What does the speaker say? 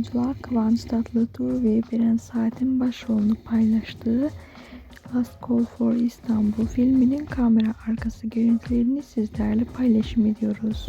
oyuncular Kıvanç Tatlıtuğ ve Beren Saat'in başrolünü paylaştığı Last Call for Istanbul filminin kamera arkası görüntülerini sizlerle paylaşım ediyoruz.